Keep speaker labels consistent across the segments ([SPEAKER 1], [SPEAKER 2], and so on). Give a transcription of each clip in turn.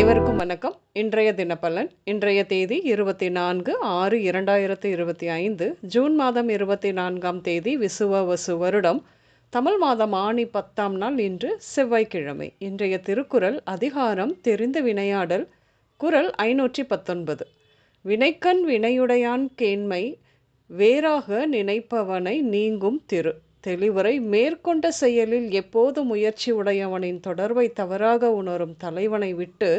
[SPEAKER 1] அனைவருக்கும் வணக்கம். இன்றைய தினப்பலன் இன்றைய தேதி இருபத்தி நான்கு ஆறு இரண்டாயிரத்து இருபத்தி ஐந்து ஜூன் மாதம் இருபத்தி நான்காம் தேதி விசுவ வசு வருடம். தமிழ் மாதம் ஆணி பத்தாம் நாள் இன்று செவ்வாய்க்கிழமை. இன்றைய திருக்குறள் அதிகாரம் தெரிந்த வினையாடல் குரல் ஐநூற்றி பத்தொன்பது வினைக்கண் வினையுடையான் கேண்மை வேறாக நினைப்பவனை நீங்கும் திரு தெளிவரை மேற்கொண்ட செயலில் எப்போது முயற்சி உடையவனின் தொடர்பை தவறாக உணரும் தலைவனை விட்டு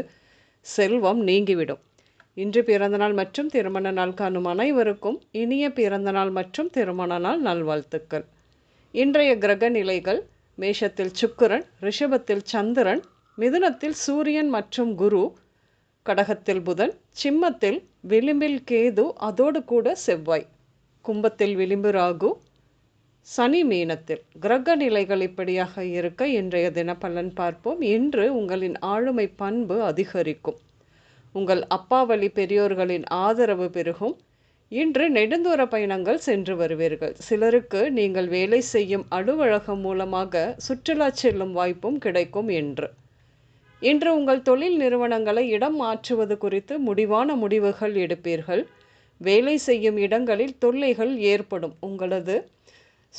[SPEAKER 1] செல்வம் நீங்கிவிடும். இன்று பிறந்தநாள் மற்றும் திருமண நாள் காணும் அனைவருக்கும் இனிய பிறந்தநாள் மற்றும் திருமண நாள் நல்வாழ்த்துக்கள். இன்றைய கிரக நிலைகள் மேஷத்தில் சுக்கிரன் ரிஷபத்தில் சந்திரன் மிதுனத்தில் சூரியன் மற்றும் குரு கடகத்தில் புதன் சிம்மத்தில் விளிம்பில் கேது அதோடு கூட செவ்வாய். கும்பத்தில் விளிம்பு ராகு சனி மீனத்தில் கிரக நிலைகள் இப்படியாக இருக்க இன்றைய தினப்பலன் பார்ப்போம். இன்று உங்களின் ஆளுமை பண்பு அதிகரிக்கும். உங்கள் அப்பாவளி பெரியோர்களின் ஆதரவு பெருகும். இன்று நெடுந்தூர பயணங்கள் சென்று வருவீர்கள். சிலருக்கு நீங்கள் வேலை செய்யும் அலுவலகம் மூலமாக சுற்றுலா செல்லும் வாய்ப்பும் கிடைக்கும் என்று இன்று உங்கள் தொழில் நிறுவனங்களை இடம் மாற்றுவது குறித்து முடிவான முடிவுகள் எடுப்பீர்கள். வேலை செய்யும் இடங்களில் தொல்லைகள் ஏற்படும். உங்களது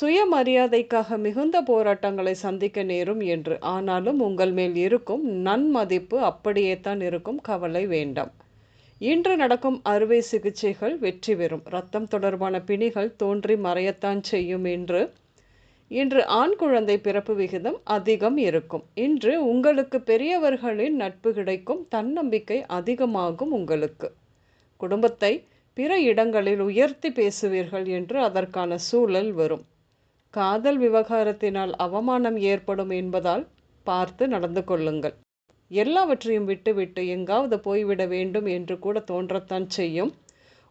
[SPEAKER 1] சுயமரியாதைக்காக மிகுந்த போராட்டங்களை சந்திக்க நேரும் என்று. ஆனாலும் உங்கள் மேல் இருக்கும் நன்மதிப்பு அப்படியே தான் இருக்கும். கவலை வேண்டாம். இன்று நடக்கும் அறுவை சிகிச்சைகள் வெற்றி பெறும். ரத்தம் தொடர்பான பிணிகள் தோன்றி மறையத்தான் செய்யும் என்று. இன்று ஆண் குழந்தை பிறப்பு விகிதம் அதிகம் இருக்கும். இன்று உங்களுக்கு பெரியவர்களின் நட்பு கிடைக்கும். தன்னம்பிக்கை அதிகமாகும் உங்களுக்கு. குடும்பத்தை பிற இடங்களில் உயர்த்தி பேசுவீர்கள் என்று அதற்கான சூழல் வரும். காதல் விவகாரத்தினால் அவமானம் ஏற்படும் என்பதால் பார்த்து நடந்து கொள்ளுங்கள். எல்லாவற்றையும் விட்டுவிட்டு எங்காவது போய்விட வேண்டும் என்று கூட தோன்றத்தான் செய்யும்.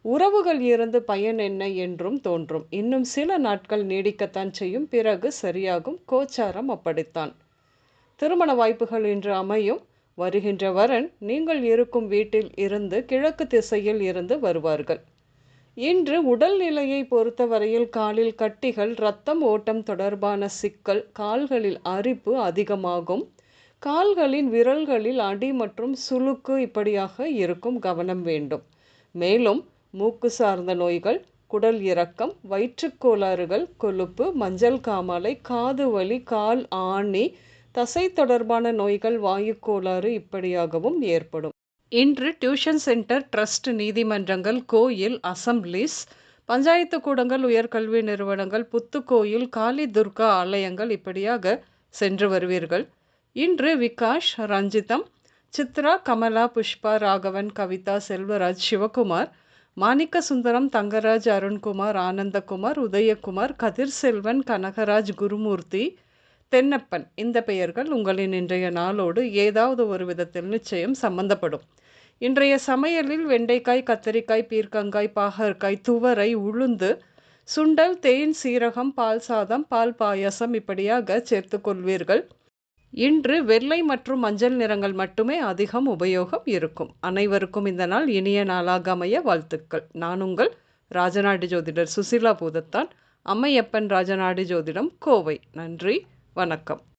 [SPEAKER 1] உறவுகள் இருந்து பயன் என்ன என்றும் தோன்றும். இன்னும் சில நாட்கள் நீடிக்கத்தான் செய்யும். பிறகு சரியாகும். கோச்சாரம் அப்படித்தான். திருமண வாய்ப்புகள் இன்று அமையும். வருகின்ற வரன் நீங்கள் இருக்கும் வீட்டில் இருந்து கிழக்கு திசையில் இருந்து வருவார்கள். இன்று உடல்நிலையை பொறுத்தவரையில் காலில் கட்டிகள் இரத்தம் ஓட்டம் தொடர்பான சிக்கல் கால்களில் அரிப்பு அதிகமாகும். கால்களின் விரல்களில் அடி மற்றும் சுளுக்கு இப்படியாக இருக்கும் கவனம் வேண்டும். மேலும் மூக்கு சார்ந்த நோய்கள் குடல் இறக்கம் வயிற்றுக்கோளாறுகள் கொழுப்பு மஞ்சள் காமாலை காது வலி கால் ஆணி தசை தொடர்பான நோய்கள் வாயு கோளாறு இப்படியாகவும் ஏற்படும். இன்று டியூஷன் சென்டர் ட்ரஸ்ட் நீதிமன்றங்கள் கோயில் அசம்பிளிஸ் பஞ்சாயத்து கூடங்கள் உயர்கல்வி நிறுவனங்கள் புத்துக்கோயில் காளி துர்கா ஆலயங்கள் இப்படியாக சென்று வருவீர்கள். இன்று விகாஷ் ரஞ்சிதம் சித்ரா கமலா புஷ்பா ராகவன் கவிதா செல்வராஜ் சிவகுமார் மாணிக்க சுந்தரம் தங்கராஜ் அருண்குமார் ஆனந்தகுமார் உதயகுமார் கதிர் செல்வன் கனகராஜ் குருமூர்த்தி தென்னப்பன். இந்த பெயர்கள் உங்களின் இன்றைய நாளோடு ஏதாவது ஒரு விதத்தில் நிச்சயம் சம்பந்தப்படும். இன்றைய சமையலில் வெண்டைக்காய் கத்தரிக்காய் பீர்க்கங்காய் பாகற்காய் துவரை உளுந்து சுண்டல் தேன் சீரகம் பால் சாதம் பால் பாயசம் இப்படியாக சேர்த்து கொள்வீர்கள். இன்று வெள்ளை மற்றும் மஞ்சள் நிறங்கள் மட்டுமே அதிகம் உபயோகம் இருக்கும். அனைவருக்கும் இந்த நாள் இனிய நாளாக அமைய வாழ்த்துக்கள். நான் உங்கள் ராஜநாடு ஜோதிடர் சுசிலா பூதத்தான். அம்மையப்பன் ராஜநாடு ஜோதிடம் கோவை. நன்றி. வணக்கம்.